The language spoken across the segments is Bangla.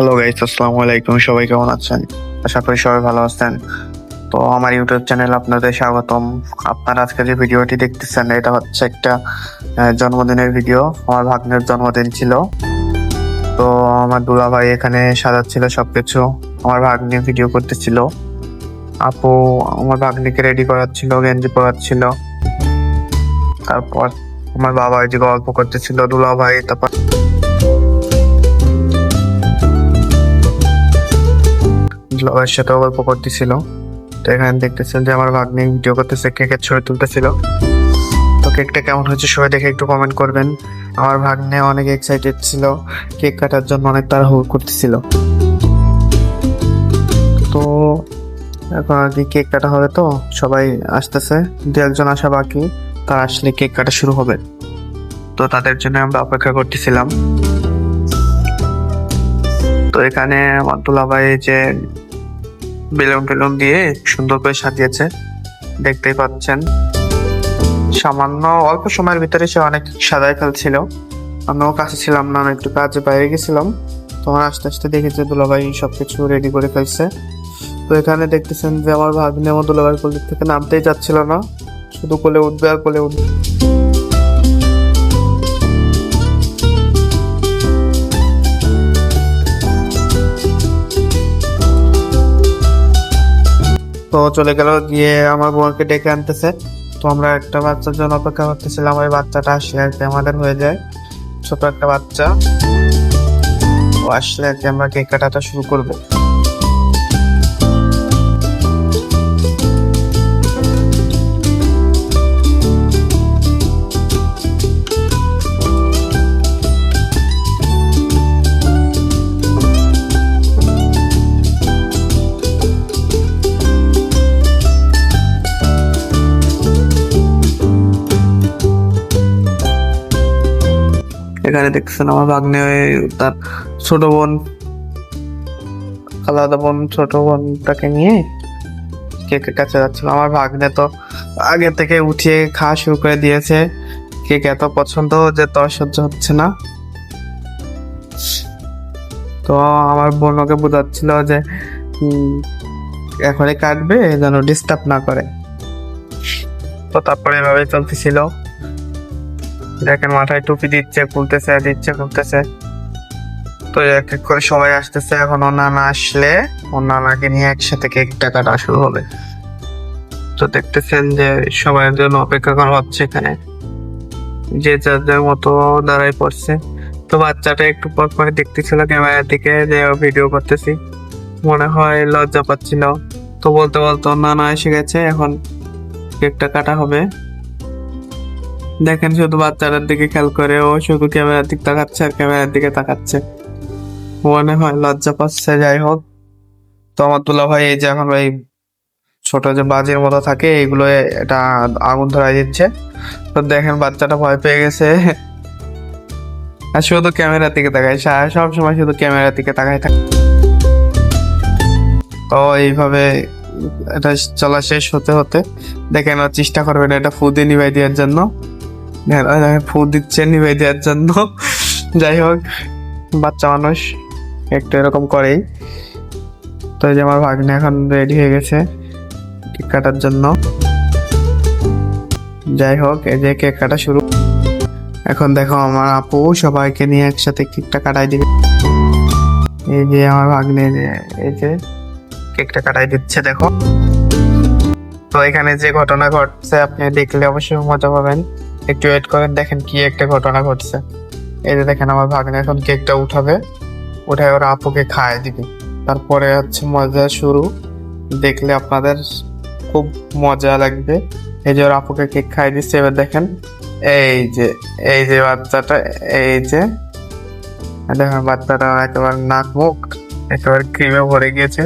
হ্যালো গাইস আসসালামু আলাইকুম। সবাই কেমন আছেন? আশা করি সবাই ভালো আছেন। তো আমার ইউটিউব চ্যানেল আপনাদের স্বাগতম। আপনারা আজকে যে ভিডিওটি দেখতেছেন, এটা হচ্ছে একটা জন্মদিনের ভিডিও আমার ভাগ্নের জন্মদিন ছিল। তো আমার দুলা ভাই এখানে সাজাচ্ছিল সবকিছু। আমার ভাগ্নি ভিডিও করতেছিল। আপু আমার ভাগ্নিকে রেডি করাচ্ছিল, গেঞ্জি পরাচ্ছিল। তারপর আমার বাবা যে গল্প করতেছিল দুলা ভাই তারপর দুলাভাইয়ের সাথে গল্প করতেছিল। তো এখানে দেখতেছেন যে, আমার ভাগ্নি ভিডিও করতেছে, কেকের ছবি তুলতেছিল। তো কেকটা কেমন হয়েছে সবাই দেখে একটু কমেন্ট করবেন। আমার ভাগ্নে অনেক এক্সাইটেড ছিল, কেক কাটার জন্য অনেক তাড়াহুড়ো করতেছিল। তো এখন আর কি কেক কাটা হবে তো, সবাই আসতেছে। দু একজন আসা বাকি, তারা আসলে কেক কাটা শুরু হবে। তো তাদের জন্য আমরা অপেক্ষা করতেছিলাম। তো এখানে আমার দুলাভাই যে বেলুন টেলুন দিয়ে সুন্দর করে সাজিয়েছে। দেখতেই পাচ্ছেন। সামান্য অল্প সময়ের ভিতরে সে অনেক সাজায় ফেলছিল। আমিও কাছে ছিলাম না একটু কাজে বাইরে গেছিলাম। তখন আস্তে আস্তে দেখেছি দুলাভাই সবকিছু রেডি করে ফেলছে। তো এখানে দেখতেছেন যে আমার ভাগ্নে আমার দুলাভাই কোলের থেকে নামতেই যাচ্ছিল না। শুধু কোলে উঠবে আর কোলে উঠবে। তো চলে গেল, গিয়ে আমার বোনকে ডেকে আনতেছে। তো আমরা একটা বাচ্চার জন্য অপেক্ষা করতেছিলাম ওই বাচ্চাটা আসলে আর কি আমাদের হয়ে যায়। ছোট একটা বাচ্চা, ও আসলে আর কি আমরা কেক কাটাটা শুরু করব। এখানে দেখছেন আমার ভাগ্নে তার ছোট বোন, আলাদা বোন, ছোট বোনটাকে নিয়ে কেকের কাছে যাচ্ছিল। আমার ভাগ্নে তো আগে থেকে উঠিয়ে খাওয়া শুরু করে দিয়েছে। কেক এত পছন্দ যে তোর সহ্য হচ্ছে না। তো আমার বোন ওকে বোঝাচ্ছিল যে এখনই কাটবে যেন ডিস্টার্ব না করে। তো তারপরে এভাবে চলতেছিল। দেখেন, মাথায় টুপি দিচ্ছে, খুলতেছে দিচ্ছে, খুলতেছে। তো এক এক করে সবাই আসতেছে, এখন নানা আসলে নানাকে নিয়ে একসাথে কেকটা কাটা শুরু হবে। তো দেখতেছেন যে সবার জন্য অপেক্ষা করা হচ্ছে এখানে। যে যার যার মতো দাঁড়াই পড়ছে। তো বাচ্চাটা একটু পর পরে দেখতেছিল ক্যামেরার দিকে, যে ভিডিও করতেছি। মনে হয় লজ্জা পাচ্ছিল। তো বলতে বলতে নানা এসে গেছে, এখন কেকটা কাটা হবে। দেখেন শুধু বাচ্চাটার দিকে খেয়াল করে, ও শুধু ক্যামেরার দিকে তাকাচ্ছে আর ক্যামেরার দিকে তাকাচ্ছে। মনে হয় লজ্জা পাচ্ছে, যাই হোক। তো আমার দুলা ভাই এই যে এখন ওই ছোট যে বাজির মতো থাকে, এগুলো এটা আগুন ধরাই দিচ্ছে। তো দেখেন বাচ্চাটা ভয় পেয়ে গেছে। আর শুধু ক্যামেরার দিকে তাকায়, সা- সব সময় শুধু ক্যামেরার দিকে তাকায় থাকে। তো এইভাবে এটা চলা শেষ হতে হতে দেখেন চেষ্টা করবেন এটা ফু দিয়ে নিভাই দেওয়ার জন্য। ফু দিচ্ছে নিভাই দেওয়ার জন্য। যাই হোক, বাচ্চা মানুষ একটু এরকম করেই। তো যে আমার ভাগ্নে এখন রেডি হয়ে গেছে কেক কাটার জন্য। যাই হোক, এই যে কেক কাটা শুরু। এখন দেখো আমার আপু সবাইকে নিয়ে একসাথে কেকটা কাটাই দিবে। এই যে আমার ভাগ্নে, এই যে কেকটা কাটাই দিচ্ছে, দেখো। তো এখানে যে ঘটনা ঘটছে, আপনি দেখলে অবশ্যই মজা পাবেন। একটু ওয়েট করেন, দেখেন কি একটা ঘটনা ঘটছে। এই যে দেখেন আমার ভাগ্নে এখন কেকটা উঠাবে, উঠায় ওরা আপুকে খায় দিবে তারপরে হচ্ছে মজা শুরু। দেখলে আপনাদের খুব মজা লাগবে। এই যে ওর আপুকে কেক খাই দিচ্ছে, এবার দেখেন এই যে এই যে বাচ্চাটা, এই যে, দেখেন বাচ্চাটা একেবারে নাক মুখ একেবারে ক্রিমে ভরে গিয়েছে।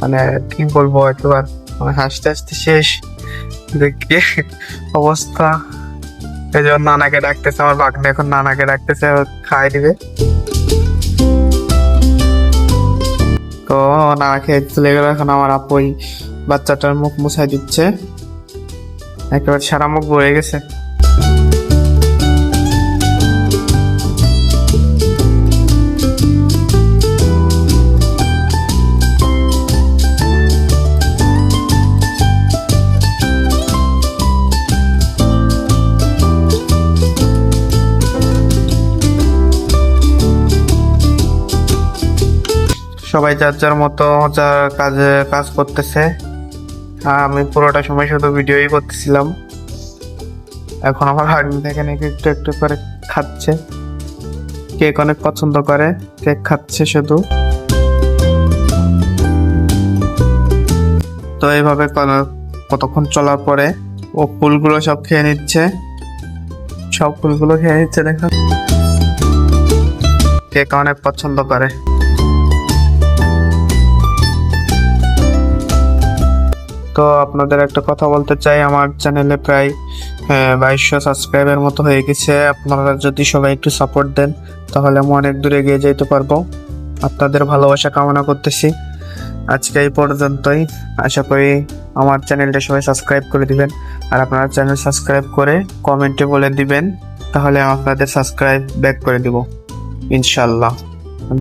মানে কি বলব, একেবারে মানে হাসতে হাসতে শেষ। দেখি অবস্থা। এই যে নানাকে ডাকতেছে, আমার বাগনে এখন নানাকে ডাকতেছে খাই দিবে। তো নানা খেয়ে চলে গেল, এখন আমার আপুই বাচ্চাটার মুখ মুছাই দিচ্ছে। একেবারে সারা মুখ বয়ে গেছে। সবাই যার যার মতো যার কাজে কাজ করতেছে। আমি পুরোটা সময় শুধু ভিডিওই করতেছিলাম। এখন আমার হাগনি থেকে নাকি একটু একটু করে খাচ্ছে। কেক অনেক পছন্দ করে, কেক খাচ্ছে শুধু। তো এইভাবে কতক্ষণ চলার পরে ও ফুলগুলো সব খেয়ে নিচ্ছে। সব ফুলগুলো খেয়ে নিচ্ছে দেখো। কেক অনেক পছন্দ করে। তো আপনাদের একটা কথা বলতে চাই, আমার চ্যানেলে প্রায় বাইশশো সাবস্ক্রাইবের মতো হয়ে গেছে। আপনারা যদি সবাই একটু সাপোর্ট দেন, তাহলে আমি অনেক দূরে এগিয়ে যেতে পারব। আপনাদের ভালোবাসা কামনা করতেছি। আজকে এই পর্যন্তই। আশা করি আমার চ্যানেলটা সবাই সাবস্ক্রাইব করে দিবেন। আর আপনারা চ্যানেল সাবস্ক্রাইব করে কমেন্টে বলে দিবেন, তাহলে আপনাদের সাবস্ক্রাইব ব্যাক করে দিব। ইনশাল্লাহ